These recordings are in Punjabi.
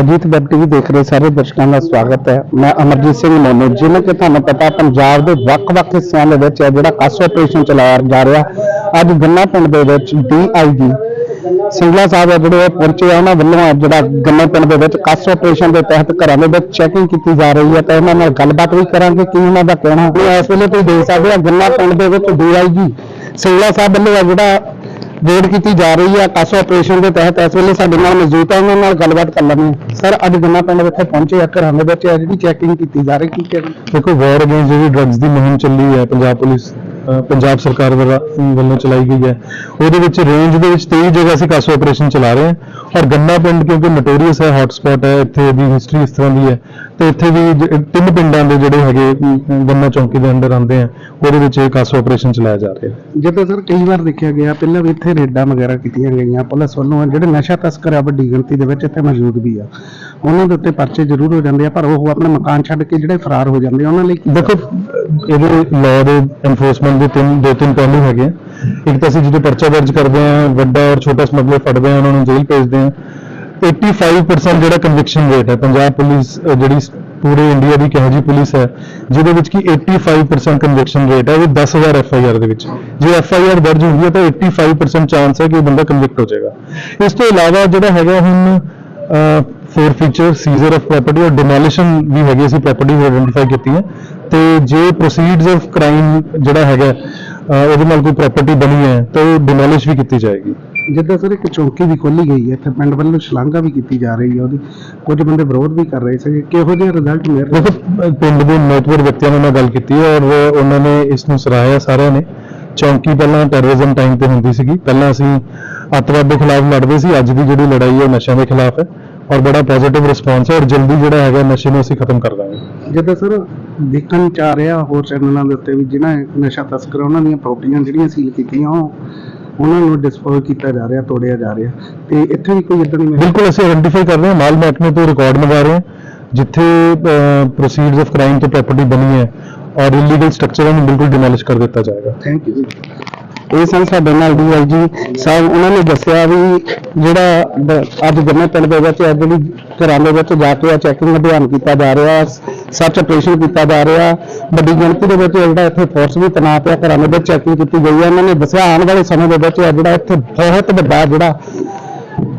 ਅਜੀਤ ਵੈਬ ਟੀਵੀ ਦੇਖ ਰਹੇ ਸਾਰੇ ਦਰਸ਼ਕਾਂ ਦਾ ਸਵਾਗਤ ਹੈ। ਮੈਂ ਅਮਰਜੀਤ ਸਿੰਘ ਮੋਨੂ, ਜਿਵੇਂ ਕਿ ਤੁਹਾਨੂੰ ਪਤਾ ਪੰਜਾਬ ਦੇ ਵੱਖ-ਵੱਖ ਹਿੱਸਿਆਂ ਦੇ ਵਿੱਚ ਇਹ ਜਿਹੜਾ ਕਾਸ ਆਪਰੇਸ਼ਨ ਚਲਾਇਆ ਜਾ ਰਿਹਾ, ਅੱਜ ਗੰਨਾ ਪਿੰਡ ਦੇ ਵਿੱਚ ਡੀਆਈਜੀ ਸਿੰਗਲਾ ਸਾਹਿਬ ਆ ਜਿਹੜੇ ਉਹ ਪਹੁੰਚੇ ਆ, ਉਹਨਾਂ ਵੱਲੋਂ ਜਿਹੜਾ ਗੰਨਾ ਪਿੰਡ ਦੇ ਵਿੱਚ ਕਾਸ ਆਪਰੇਸ਼ਨ ਦੇ ਤਹਿਤ ਘਰਾਂ ਦੇ ਵਿੱਚ ਚੈਕਿੰਗ ਕੀਤੀ ਜਾ ਰਹੀ ਹੈ। ਤਾਂ ਉਹਨਾਂ ਨਾਲ ਗੱਲਬਾਤ ਵੀ ਕਰਾਂਗੇ, ਕੀ ਉਹਨਾਂ ਦਾ ਕਹਿਣਾ? ਹੈ ਇਸ ਵੇਲੇ ਤੁਸੀਂ ਦੇਖ ਸਕਦੇ ਹੋ ਗੰਨਾ ਪਿੰਡ ਦੇ ਵਿੱਚ ਡੀਆਈਜੀ ਸਿੰਗਲਾ ਸਾਹਿਬ ਵੱਲੋਂ ਆ ਜਿਹੜਾ ਰੇਡ ਕੀਤੀ ਜਾ ਰਹੀ ਹੈ ਕਾਸੋ ਆਪਰੇਸ਼ਨ ਦੇ ਤਹਿਤ ਇਸ ਵੇਲੇ ਸਾਡੇ ਨਾਲ ਮੌਜੂਦ ਹੈ ਉਹਨਾਂ ਨਾਲ ਗੱਲਬਾਤ ਕਰ ਲੈਂਦੇ ਹਾਂ। ਸਰ ਅੱਜ ਗੰਨਾ ਪਿੰਡ ਵਿਖੇ ਪਹੁੰਚੇ ਆ, ਘਰਾਂ ਦੇ ਵਿੱਚ ਆ, ਜਿਹੜੀ ਚੈਕਿੰਗ ਕੀਤੀ ਜਾ ਰਹੀ ਕੀ ਕਹਿਣਾ ਦੇਖੋ ਵਾਰ ਅਗੇਂਸਟ ਜਿਹੜੀ ਡਰੱਗਸ ਦੀ ਮੁਹਿੰਮ ਚੱਲੀ ਹੈ, ਪੰਜਾਬ ਪੁਲਿਸ ਪੰਜਾਬ ਸਰਕਾਰ ਵੱਲੋਂ ਵੱਲੋਂ ਚਲਾਈ ਗਈ ਹੈ। ਉਹਦੇ ਵਿੱਚ ਰੇਂਜ ਦੇ ਵਿੱਚ 23 ਜਗ੍ਹਾ ਅਸੀਂ ਕਾਸੋ ਆਪਰੇਸ਼ਨ ਚਲਾ ਰਹੇ ਹਾਂ। ਔਰ ਗੰਨਾ ਪਿੰਡ ਕਿਉਂਕਿ ਨੋਟੋਰੀਅਸ ਹੈ ਹੌਟਸਪੌਟ ਹੈ ਇੱਥੇ ਦੀ ਹਿਸਟਰੀ ਇਸ ਤਰ੍ਹਾਂ ਦੀ ਹੈ। ਤੇ ਇੱਥੇ ਵੀ ਜ- ਤਿੰਨ ਪਿੰਡਾਂ ਦੇ ਜਿਹੜੇ ਹੈਗੇ ਗੰਨਾ ਚੌਂਕੀ ਦੇ ਅੰਡਰ ਆਉਂਦੇ ਆ ਉਹਦੇ ਵਿੱਚ ਇਹ ਕਾਸੋ ਆਪਰੇਸ਼ਨ ਚਲਾਇਆ ਜਾ ਰਿਹਾ ਹੈ। ਜਦੋਂ ਸਰ ਕਈ ਵਾਰ ਦੇਖਿਆ ਗਿਆ ਪਹਿਲਾਂ ਵੀ ਇੱਥੇ ਰੇਡਾਂ ਵਗੈਰਾ ਕੀਤੀਆਂ ਗਈਆਂ ਪੁਲਿਸ ਵੱਲੋਂ ਜਿਹੜੇ ਨਸ਼ਾ ਤਸਕਰ ਆ ਵੱਡੀ ਗਿਣਤੀ ਦੇ ਵਿੱਚ ਇੱਥੇ ਮੌਜੂਦ ਵੀ ਆ। ਉਹਨਾਂ ਦੇ ਉੱਤੇ ਪਰਚੇ ਜ਼ਰੂਰ ਹੋ ਜਾਂਦੇ ਆ ਪਰ ਉਹ ਆਪਣੇ ਮਕਾਨ ਛੱਡ ਕੇ ਜਿਹੜੇ ਫਰਾਰ ਹੋ ਜਾਂਦੇ ਆ ਉਹਨਾਂ ਲਈ ਕੀ ਦੇਖੋ ਇਹਦੇ ਲਾਅ ਦੇ ਐਨਫੋਰਸਮੈਂਟ ਦੇ ਤਿੰਨ ਦੋ ਤਿੰਨ ਪਹਿਲੂ ਹੈਗੇ ਆ। ਇੱਕ ਤਾਂ ਅਸੀਂ ਜਦੋਂ ਪਰਚਾ ਦਰਜ ਕਰਦੇ ਆ ਵੱਡਾ ਔਰ ਛੋਟਾ ਸਮਗਲਰ ਫੜਦੇ ਆ ਉਹਨਾਂ ਨੂੰ ਜੇਲ੍ਹ ਭੇਜਦੇ ਆ 85% ਜਿਹੜਾ ਕਨਵਿਕਸ਼ਨ ਰੇਟ ਹੈ ਪੰਜਾਬ ਪੁਲਿਸ ਅਹ, ਜਿਹੜੀ ਸ- ਪੂਰੇ ਇੰਡੀਆ ਦੀ ਕਿਹੋ ਜਿਹੀ ਪੁਲਿਸ ਹੈ ਜਿਹਦੇ ਵਿੱਚ ਕਿ 85% ਕਨਵਿਕਸ਼ਨ ਰੇਟ ਹੈ ਉਹ 10000 ਐਫ ਆਈ ਆਰ ਦੇ ਵਿੱਚ। ਜੇ ਐਫ ਆਈ ਆਰ ਦਰਜ ਹੁੰਦੀ ਹੈ ਤਾਂ 85% ਚਾਂਸ ਹੈ ਕਿ ਉਹ ਬੰਦਾ ਕਨਵਿਕਟ ਹੋ ਜਾਏਗਾ। ਇਸ ਤੋਂ ਇਲਾਵਾ ਜਿਹੜਾ ਹੈਗਾ ਹੁਣ forfeiture seizure of property ਔਰ ਡਿਮੋਲੀਸ਼ਨ ਵੀ ਹੈਗੀ ਅਸੀਂ ਪ੍ਰਾਪਰਟੀ ਆਈਡੈਂਟੀਫਾਈ ਕੀਤੀ ਹੈ। ਤੇ ਜੇ ਪ੍ਰੋਸੀਡਸ ਆਫ ਕ੍ਰਾਈਮ ਜਿਹੜਾ ਹੈਗਾ ਉਹਦੇ ਨਾਲ ਕੋਈ ਪ੍ਰਾਪਰਟੀ ਬਣੀ ਹੈ ਤਾਂ ਉਹ ਡਿਮੋਲਿਸ਼ ਵੀ ਕੀਤੀ ਜਾਏਗੀ। ਜਿੱਦਾਂ ਸਰ ਇੱਕ ਚੌਂਕੀ ਵੀ ਖੋਲੀ ਗਈ ਹੈ ਇੱਥੇ ਪਿੰਡ ਵੱਲੋਂ ਸ਼ਲਾਘਾ ਵੀ ਕੀਤੀ ਜਾ ਰਹੀ ਹੈ ਉਹਦੀ ਕੁਝ ਬੰਦੇ ਵਿਰੋਧ ਵੀ ਕਰ ਰਹੇ ਸੀ। ਕਿਹੋ ਜਿਹਾ ਰਿਜ਼ਲਟ ਮਿਲ ਰਿਹਾ? ਦੇਖੋ ਪਿੰਡ ਦੇ ਮੋਤਵਰ ਵਿਅਕਤੀਆਂ ਨਾਲ ਮੈਂ ਗੱਲ ਕੀਤੀ ਹੈ ਔਰ ਉਹਨਾਂ ਨੇ ਇਸ ਨੂੰ ਸਰਾਹਿਆ ਸਾਰਿਆਂ ਨੇ। ਚੌਂਕੀ ਪਹਿਲਾਂ ਟੈਰਰਿਜ਼ਮ ਟਾਈਮ ਤੇ ਹੁੰਦੀ ਸੀਗੀ। ਪਹਿਲਾਂ ਅਸੀਂ ਅੱਤਵਾਦ ਦੇ ਖਿਲਾਫ ਲੜਦੇ ਸੀ ਅੱਜ ਦੀ ਜਿਹੜੀ ਲੜਾਈ ਹੈ ਨਸ਼ਿਆਂ ਦੇ ਖਿਲਾਫ ਹੈ। ਔਰ ਬੜਾ ਪੋਜ਼ਿਟਿਵ ਰਿਸਪਾਂਸ ਹੈ ਔਰ ਜਲਦੀ ਜਿਹੜਾ ਹੈਗਾ ਨਸ਼ੇ ਨੂੰ ਅਸੀਂ ਖਤਮ ਕਰ ਦਾਂਗੇ। ਜਿੱਦਾਂ ਸਰ ਦੇਖਣ ਚ ਆ ਰਿਹਾ ਹੋਰ ਚੈਨਲਾਂ ਦੇ ਉੱਤੇ ਵੀ ਜਿਨ੍ਹਾਂ ਨਸ਼ਾ ਤਸਕਰ ਉਹਨਾਂ ਦੀਆਂ ਪ੍ਰਾਪਰਟੀਆਂ ਜਿਹੜੀਆਂ ਸੀਲ ਕੀਤੀਆਂ ਉਹ ਉਹਨਾਂ ਨੂੰ ਡਿਸਪੋਜ਼ ਕੀਤਾ ਜਾ ਰਿਹਾ ਤੋੜਿਆ ਜਾ ਰਿਹਾ। ਤੇ ਇੱਥੇ ਵੀ ਕੋਈ ਇਦਾਂ ਦੀ ਬਿਲਕੁਲ ਅਸੀਂ ਆਇਡੈਂਟੀਫਾਈ ਕਰ ਰਹੇ ਹਾਂ। ਮਾਲ ਮਹਿਕਮੇ ਤੋਂ ਰਿਕਾਰਡ ਮੰਗਾ ਰਹੇ ਹਾਂ ਜਿੱਥੇ ਪ੍ਰੋਸੀਡਸ ਆਫ ਕ੍ਰਾਈਮ ਤੋਂ ਪ੍ਰਾਪਰਟੀ ਬਣੀ ਹੈ ਔਰ ਇਲੀਗਲ ਸਟਰਕਚਰਾਂ ਨੂੰ ਬਿਲਕੁਲ ਡਿਮੋਲਿਸ਼ ਕਰ ਦਿੱਤਾ ਜਾਏਗਾ। ਥੈਂਕ ਯੂ ਇਹ ਸਨ ਸਾਡੇ ਨਾਲ ਡੀਆਈਜੀ ਸਾਹਿਬ, ਉਹਨਾਂ ਨੇ ਦੱਸਿਆ ਵੀ ਜਿਹੜਾ ਬ- ਅੱਜ ਜੰਮੇ ਪਿੰਡ ਦੇ ਵਿੱਚ ਇਹ ਜਿਹੜੀ ਘਰਾਂ ਦੇ ਵਿੱਚ ਜਾ ਕੇ ਚੈਕਿੰਗ ਅਭਿਆਨ ਕੀਤਾ ਜਾ ਰਿਹਾ, ਸਰਚ ਆਪਰੇਸ਼ਨ ਕੀਤਾ ਜਾ ਰਿਹਾ। ਵੱਡੀ ਗਿਣਤੀ ਦੇ ਵਿੱਚ ਜਿਹੜਾ ਇੱਥੇ ਫੋਰਸ ਵੀ ਤੈਨਾਤ ਹੈ ਘਰਾਂ ਦੇ ਵਿੱਚ ਚੈਕਿੰਗ ਕੀਤੀ ਗਈ ਹੈ। ਉਹਨਾਂ ਨੇ ਦੱਸਿਆ, ਆਉਣ ਵਾਲੇ ਸਮੇਂ ਦੇ ਵਿੱਚ ਇਹ ਜਿਹੜਾ ਇੱਥੇ ਬਹੁਤ ਵੱਡਾ ਜਿਹੜਾ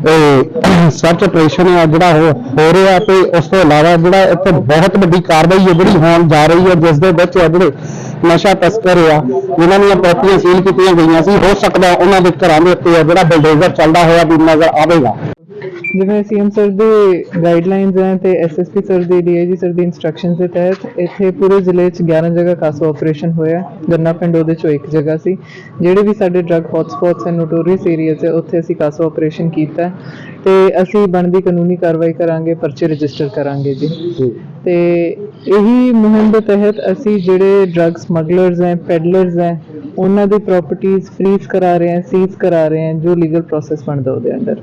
ਇਹ ਸਰਚ ਆਪਰੇਸ਼ਨ ਹੈ ਜਿਹੜਾ ਉਹ ਹੋ ਰਿਹਾ ਤੇ ਉਸ ਤੋਂ ਇਲਾਵਾ ਜਿਹੜਾ ਇੱਥੇ ਬਹੁਤ ਵੱਡੀ ਕਾਰਵਾਈ ਹੈ ਜਿਹੜੀ ਹੋਣ ਜਾ ਰਹੀ ਹੈ, ਜਿਸ ਦੇ ਵਿੱਚ ਇਹ ਜਿਹੜੇ ਨਸ਼ਾ ਤਸਕਰ ਆ ਜਿਨ੍ਹਾਂ ਦੀਆਂ ਪ੍ਰਾਪਰਟੀਆਂ ਸੀਲ ਕੀਤੀਆਂ ਗਈਆਂ ਸੀ ਹੋ ਸਕਦਾ ਉਹਨਾਂ ਦੇ ਘਰਾਂ ਦੇ ਉੱਤੇ ਜਿਹੜਾ ਬਲਡੋਜ਼ਰ ਚੱਲਦਾ ਹੋਇਆ ਵੀ ਨਜ਼ਰ ਆਵੇਗਾ। ਜਿਵੇਂ ਸੀਐਮ ਸਰ ਦੇ ਗਾਈਡਲਾਈਨਸ ਹੈ ਤੇ ਐਸਐਸਪੀ ਸਰ ਦੀ ਡੀਆਈਜੀ ਸਰ ਦੀ ਇਨਸਟਰਕਸ਼ਨਸ ਦੇ ਤਹਿਤ ਇੱਥੇ ਪੂਰੇ ਜ਼ਿਲ੍ਹੇ 'ਚ 11 ਜਗ੍ਹਾ ਕਾਸੋ ਆਪਰੇਸ਼ਨ ਹੋਇਆ। ਗੰਨਾ ਪਿੰਡ ਉਹਦੇ 'ਚੋਂ ਇੱਕ ਜਗ੍ਹਾ ਸੀ। ਜਿਹੜੇ ਵੀ ਸਾਡੇ ਡਰੱਗ ਹੌਟਸਪੌਟਸ ਹੈ ਨੋਟੋਰੀਅਸ ਏਰੀਆਜ਼ ਹੈ ਉੱਥੇ ਅਸੀਂ ਕਾਸੋ ਆਪਰੇਸ਼ਨ ਕੀਤਾ। ਤੇ ਅਸੀਂ ਬਣਦੀ ਕਾਨੂੰਨੀ ਕਾਰਵਾਈ ਕਰਾਂਗੇ ਪਰਚੇ ਰਜਿਸਟਰ ਕਰਾਂਗੇ ਜੀ। ਤੇ ਇਹੀ ਮੁਹਿੰਮ ਦੇ ਤਹਿਤ ਅਸੀਂ ਜਿਹੜੇ ਡਰੱਗ ਸਮਗਲਰਸ ਹੈ ਪੈਡਲਰਸ ਹੈ ਉਹਨਾਂ ਦੀ ਪ੍ਰਾਪਰਟੀਆਂ ਫ੍ਰੀਜ਼ ਕਰਾ ਰਹੇ ਹਾਂ ਸੀਜ਼ ਕਰਾ ਰਹੇ ਹਾਂ ਜੋ ਲੀਗਲ ਪ੍ਰੋਸੈਸ ਬਣਦਾ ਉਹਦੇ ਅੰਡਰ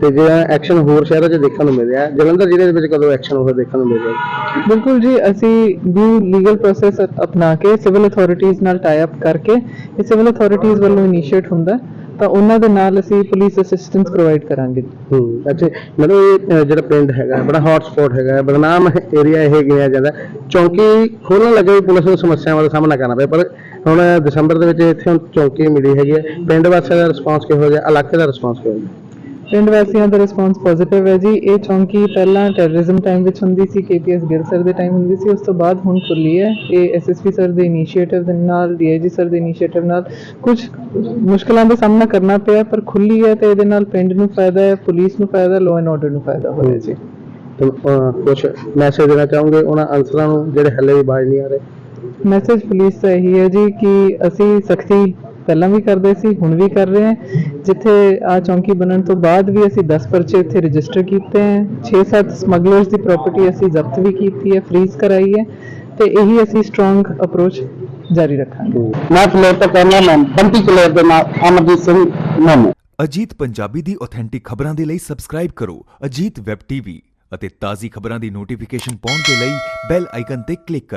ਤੇ ਜਿਹੜਾ ਐਕਸ਼ਨ ਹੋਰ ਸ਼ਹਿਰਾਂ 'ਚ ਦੇਖਣ ਨੂੰ ਮਿਲ ਰਿਹਾ ਜਲੰਧਰ ਜ਼ਿਲ੍ਹੇ ਦੇ ਵਿੱਚ ਕਦੋਂ ਐਕਸ਼ਨ ਹੋਇਆ ਦੇਖਣ ਨੂੰ ਮਿਲ ਰਿਹਾ ਬਿਲਕੁਲ ਜੀ ਅਸੀਂ ਵੀ ਲੀਗਲ ਪ੍ਰੋਸੈਸ ਅਪਣਾ ਕੇ ਸਿਵਲ ਅਥਾਰਟੀਆਂ ਨਾਲ ਟਾਈ ਅਪ ਕਰਕੇ ਇਹ ਸਿਵਲ ਅਥਾਰਟੀਆਂ ਵੱਲੋਂ ਇਨੀਸ਼ੀਏਟ ਹੁੰਦਾ। ਤਾਂ ਉਹਨਾਂ ਦੇ ਨਾਲ ਅਸੀਂ ਪੁਲਿਸ ਅਸਿਸਟੈਂਸ ਪ੍ਰੋਵਾਈਡ ਕਰਾਂਗੇ। ਹੂੰ ਅੱਛਾ ਮਤਲਬ ਇਹ ਅਹ, ਜਿਹੜਾ ਪਿੰਡ ਹੈਗਾ ਬੜਾ ਹੌਟ ਸਪੌਟ ਹੈਗਾ ਬਦਨਾਮ ਏਰੀਆ ਇਹ ਗਿਆ ਜਾਂਦਾ ਚੌਂਕੀ ਖੋਲਣ ਲੱਗੇ ਵੀ ਪੁਲਿਸ ਨੂੰ ਸਮੱਸਿਆਵਾਂ ਦਾ ਸਾਹਮਣਾ ਕਰਨਾ ਪਿਆ ਪਰ ਹੁਣ ਦਸੰਬਰ ਦੇ ਵਿੱਚ ਇੱਥੇ ਹੁਣ ਚੌਂਕੀ ਮਿਲੀ ਹੈਗੀ ਹੈ ਪਿੰਡ ਵਾਸੀਆਂ ਦਾ ਰਿਸਪਾਂਸ ਕਿਹੋ ਜਿਹਾ ਇਲਾਕੇ ਦਾ ਰਿਸਪਾਂਸ ਕਿਹੋ ਜਿਹਾ? ਪਿੰਡ ਵਾਸੀਆਂ ਦਾ ਰਿਸਪਾਂਸ ਪੋਜ਼ਿਟਿਵ ਹੈ ਜੀ। ਇਹ ਚੌਂਕੀ ਪਹਿਲਾਂ ਟੈਰਰਿਜ਼ਮ ਟਾਈਮ ਵਿੱਚ ਹੁੰਦੀ ਸੀ ਕੇਪੀਐਸ ਗਿੱਲ ਸਰ ਦੇ ਟਾਈਮ ਹੁੰਦੀ ਸੀ। ਉਸ ਤੋਂ ਬਾਅਦ ਹੁਣ ਖੁੱਲੀ ਹੈ। ਇਹ ਐਸਐਸਪੀ ਸਰ ਦੇ ਇਨੀਸ਼ੀਏਟਿਵ ਦੇ ਨਾਲ ਡੀਆਈਜੀ ਸਰ ਦੇ ਇਨੀਸ਼ੀਏਟਿਵ ਨਾਲ ਕੁਝ ਮੁਸ਼ਕਲਾਂ ਦਾ ਸਾਹਮਣਾ ਕਰਨਾ ਪਿਆ ਪਰ ਖੁੱਲੀ ਹੈ ਤੇ ਇਹਦੇ ਨਾਲ ਪਿੰਡ ਨੂੰ ਫਾਇਦਾ ਹੈ ਪੁਲਿਸ ਨੂੰ ਫਾਇਦਾ ਲਾਅ ਐਂਡ ਆਰਡਰ ਨੂੰ ਫਾਇਦਾ ਹੋ ਰਿਹਾ ਜੀ। ਤੇ ਕੁਝ ਮੈਸੇਜ ਦੇਣਾ ਚਾਹੋਗੇ? ਉਹਨਾਂ ਅਨਸਰਾਂ ਨੂੰ ਜਿਹੜੇ ਹੱਲੇ ਵੀ ਬਾਜ ਨਹੀਂ ਆ ਰਹੇ। ਮੈਸੇਜ ਪੁਲਿਸ ਦਾ ਇਹੀ ਹੈ ਜੀ ਕਿ ਅਸੀਂ ਸਖਤੀ ਪਹਿਲਾਂ ਵੀ ਕਰਦੇ ਸੀ ਹੁਣ ਵੀ ਕਰ ਰਹੇ ਹਾਂ। ਜਿੱਥੇ ਆ ਚੌਂਕੀ ਬਣਨ ਤੋਂ ਬਾਅਦ ਵੀ ਅਸੀਂ 10 ਪਰਚੇ ਇੱਥੇ ਰਜਿਸਟਰ ਕੀਤੇ ਹੈ। 6-7 ਸਮਗਲਰਸ ਦੀ ਪ੍ਰਾਪਰਟੀ ਅਸੀਂ ਜ਼ਬਤ ਵੀ ਕੀਤੀ ਹੈ ਫ੍ਰੀਜ਼ ਕਰਾਈ ਹੈ ਤੇ ਇਹੀ ਅਸੀਂ ਸਟਰੋਂਗ ਅਪਰੋਚ ਜਾਰੀ ਰੱਖਾਂਗੇ। ਮੈਂ ਫਲੋਰ ਤੋਂ ਕਹਿਣਾ ਮੈਂ ਬੰਟੀ ਕਲੇਰ ਦੇ ਨਾਲ ਅਮਰਜੀਤ ਸਿੰਘ ਨਾਮ ਅਜੀਤ ਪੰਜਾਬੀ ਦੀ ਆਥੈਂਟਿਕ ਖਬਰਾਂ ਦੇ ਲਈ ਸਬਸਕ੍ਰਾਈਬ ਕਰੋ ਅਜੀਤ ਵੈਬ ਟੀਵੀ ਅਤੇ ਤਾਜ਼ੀ ਖਬਰਾਂ ਦੀ ਨੋਟੀਫਿਕੇਸ਼ਨ ਪਾਉਣ ਦੇ ਲਈ ਬੈਲ ਆਈਕਨ ਤੇ ਕਲਿੱਕ ਕਰੋ।